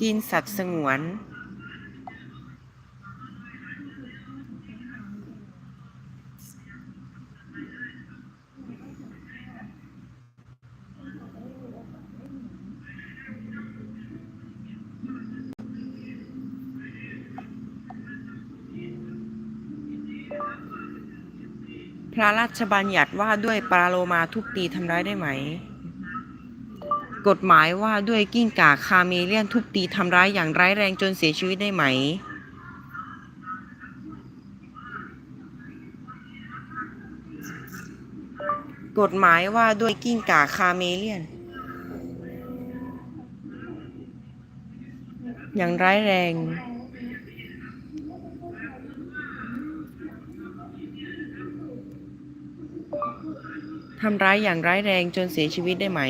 กินสัตว์สงวน พระราชบัญญัติว่าด้วยปลาโลมาทุบตีทำร้ายได้ไหม กฎหมายว่าด้วยกิ้งก่าคาเมเลียนทุบตีทำร้ายอย่างร้ายแรงจนเสียชีวิตได้ไหมกฎหมายว่าด้วยกิ้งก่าคาเมเลียน อย่างร้ายแรง ทำร้ายอย่างร้ายแรงจนเสียชีวิตได้ไหม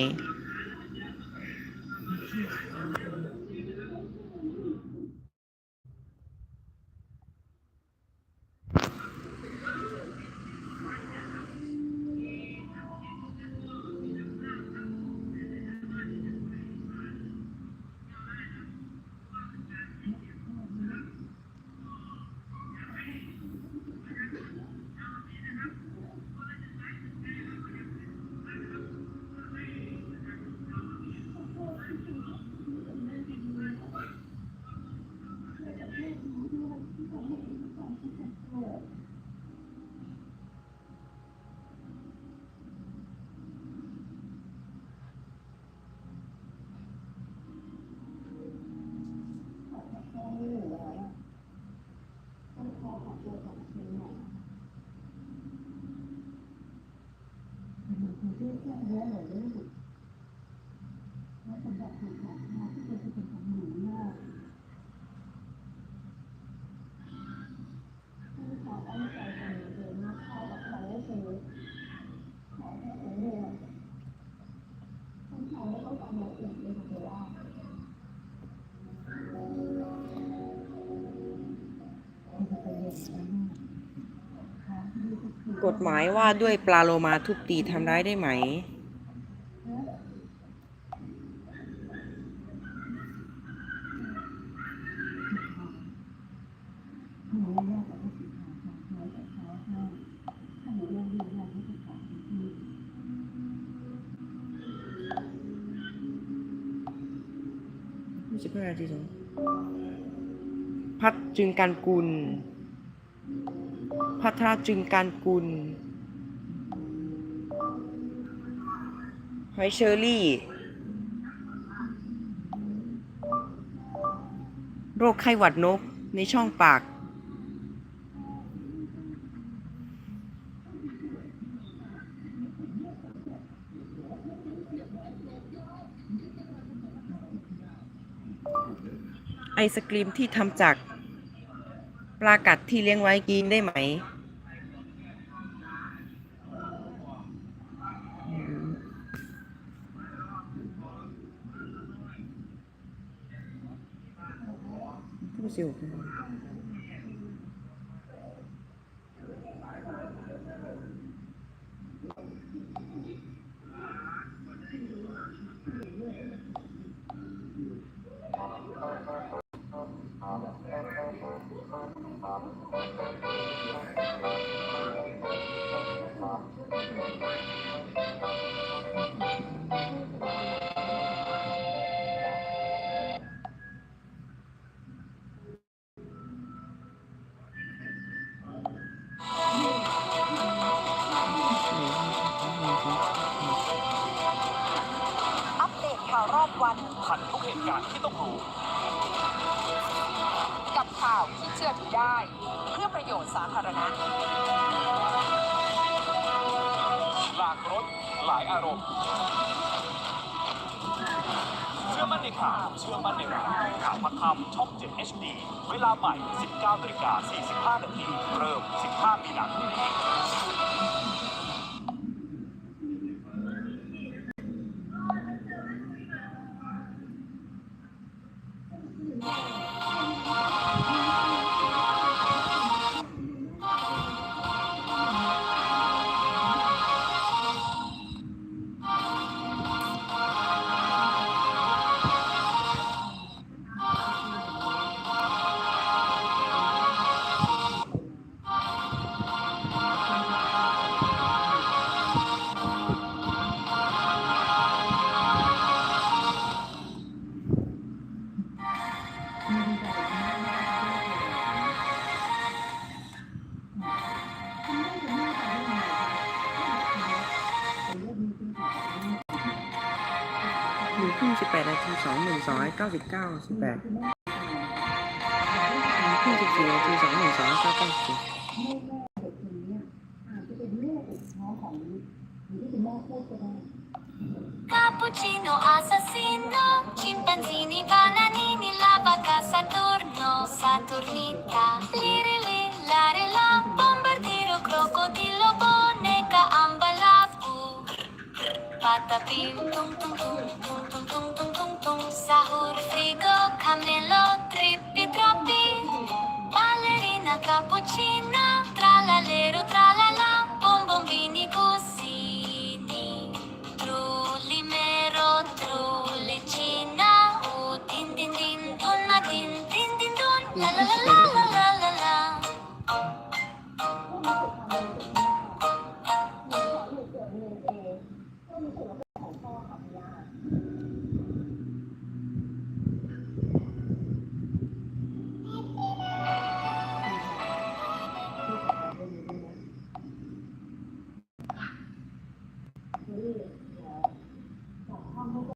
你先看看我的路，我正在看看，我这个就是走路。 กฎหมายว่าด้วยปลาโลมาทุบตีทำร้ายได้ไหมไม่ใช่พระราชินีพัดจึงการกุล พัทรจึงการกุลหอยเชอรี่ โรคไข้หวัดนกในช่องปาก ไอศกรีมที่ทำจาก ปลากัดที่เลี้ยงไว้กินได้ไหม ผู้เสียว อัปเดตข่าวรอบวัน ทันทุกเหตุการณ์ที่ต้องรู้ กับข่าวที่เชื่อถือได้ เพื่อประโยชน์สาธารณะ หลากรถหลายอารมณ์ เชื่อมั่นในข่าวเชื่อมั่นในเราข่าวพักคำช่อง 7 HD เวลาใหม่ 19นาฬิกา45นาทีเริ่ม 15 มีนาคมนี้ ครึ่งสิบแปดนาทีสองหมื่นสองร้อยเก้าสิบเก้าสิบแปดครึ่งสิบสี่นาทีสองหมื่นสองร้อยเก้าสิบคาปูาปนซินีตูร์ตูร์ตุ้ตุตุมตุ tum tum tum tum, sahur, frigo, cammello, trippi, troppi, ballerina, cappuccina, tralalero, tralala, bombombini, cusini, trulli, mero, trullicina, uh, din din din, dun na din, din din dun, la la la la.